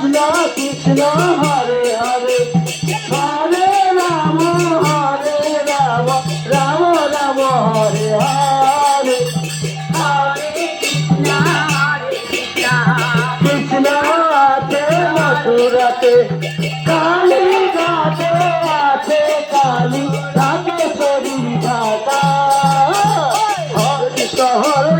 কৃষ্ণ কৃষ্ণ হরে হরে। হরে রাম হরে রাম রাম রাম হরে হরে। হরে কৃষ্ণ কালী রাতে শরীর ঢাকা হরে শহর